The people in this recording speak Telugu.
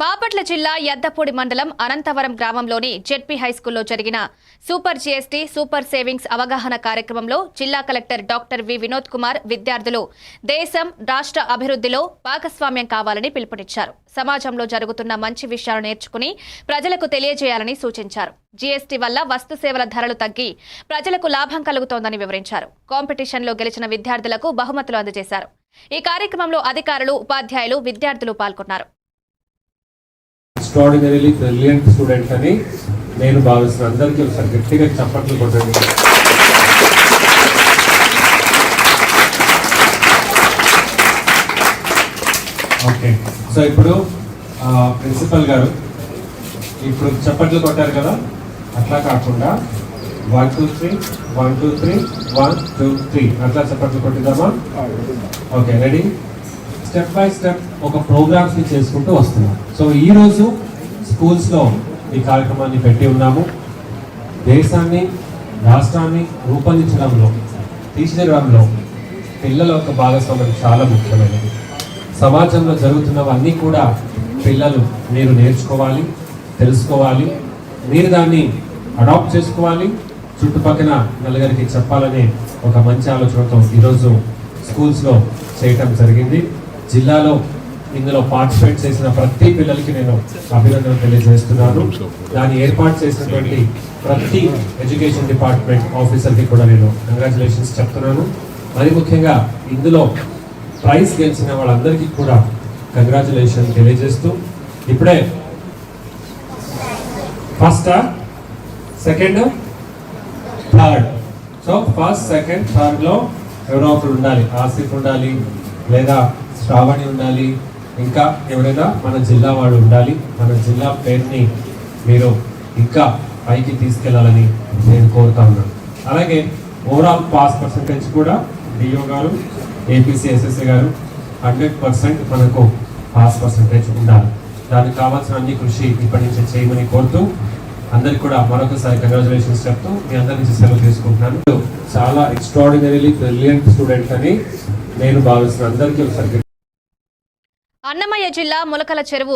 బాపట్ల జిల్లా యద్దపూడి మండలం అనంతవరం గ్రామంలోని జెడ్పీ హైస్కూల్లో జరిగిన సూపర్ జీఎస్టీ సూపర్ సేవింగ్స్ అవగాహన కార్యక్రమంలో జిల్లా collector doctor V Vinod Kumar విద్యార్థులు దేశం రాష్ట్ర అభివృద్ధిలో భాగస్వామ్యం కావాలని పిలుపునిచ్చారు. సమాజంలో జరుగుతున్న మంచి విషయాలు నేర్చుకుని ప్రజలకు తెలియజేయాలని సూచించారు. జీఎస్టీ వల్ల వస్తు సేవల ధరలు తగ్గి ప్రజలకు లాభం కలుగుతోందని వివరించారు. కాంపిటీషన్లో గెలిచిన విద్యార్థులకు బహుమతులు అందజేశారు. ఈ కార్యక్రమంలో అధికారులు ఉపాధ్యాయులు విద్యార్థులు పాల్గొన్నారు. ఎక్స్ట్రాడినరీలీ బ్రిలియంట్ స్టూడెంట్ అని నేను భావిస్తున్నాను. అందరికీ ఒకసారి గట్టిగా చప్పట్లు కొట్టండి. ఓకే. సో ఇప్పుడు ప్రిన్సిపల్ గారు ఇప్పుడు చప్పట్లు కొట్టారు కదా? అట్లా కాకుండా one two three one two three one two three. అట్లా చప్పట్లు కొట్టిద్దామా? Okay ready? Step by step ఒక ప్రోగ్రామ్స్ని చేసుకుంటూ వస్తున్నాం. సో ఈ స్కూల్స్లో ఈ కార్యక్రమాన్ని పెట్టి ఉన్నాము. దేశాన్ని రాష్ట్రాన్ని రూపొందించడంలో తీర్చిదిద్దడంలో పిల్లల యొక్క భాగస్వామ్యం చాలా ముఖ్యమైనది. సమాజంలో జరుగుతున్నవన్నీ కూడా పిల్లలు మీరు నేర్చుకోవాలి తెలుసుకోవాలి. మీరు దాన్ని అడాప్ట్ చేసుకోవాలి. చుట్టుపక్కల నలుగురికి చెప్పాలనే ఒక మంచి ఆలోచనతో ఈరోజు స్కూల్స్లో చేయటం జరిగింది. జిల్లాలో ఇందులో పార్టిసిపేట్ చేసిన ప్రతి పిల్లలకి నేను అభినందనలు తెలియజేస్తున్నాను. దాన్ని ఏర్పాటు చేసినటువంటి ప్రతి ఎడ్యుకేషన్ డిపార్ట్మెంట్ ఆఫీసర్కి కూడా నేను కంగ్రాచులేషన్స్ చెప్తున్నాను. మరి ముఖ్యంగా ఇందులో ప్రైజ్ గెలిచిన వాళ్ళందరికీ కూడా కంగ్రాచులేషన్ తెలియజేస్తూ ఇప్పుడే first second third so first second థర్డ్లో ఎవరో ఒకరు ఉండాలి. ఆసిఫ్ ఉండాలి లేదా శ్రావణి ఉండాలి ఇంకా ఎవరైనా మన జిల్లా వాడు ఉండాలి మన జిల్లా పేరుని మీరు ఇంకా పైకి తీసుకెళ్ళాలని నేను కోరుతా ఉన్నాను అలాగే ఓవరాల్ పాస్ పర్సంటేజ్ కూడా డిఓ గారు ఏపీసీ ఎస్ఎస్ఏ గారు హండ్రెడ్ పర్సెంట్ మనకు పాస్ పర్సంటేజ్ ఉండాలి. దానికి కావాల్సిన అన్ని కృషి ఇప్పటి నుంచి చేయమని కోరుతూ అందరికి కూడా మరొకసారి కంగ్రాచులేషన్స్ చెప్తూ మీ అందరి నుంచి సెలవు తీసుకుంటున్నాను. చాలా ఎక్స్ట్రాడినరీలీ బ్రిలియంట్ స్టూడెంట్ అని నేను భావిస్తున్నాను అందరికీ ఒకసారి అన్నమయ్య జిల్లా ములకల చెరువు